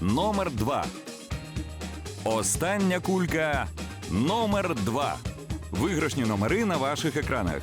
Номер 2. Остання кулька номер 2. Виграшні номери на ваших екранах.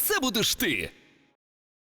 це будеш ти.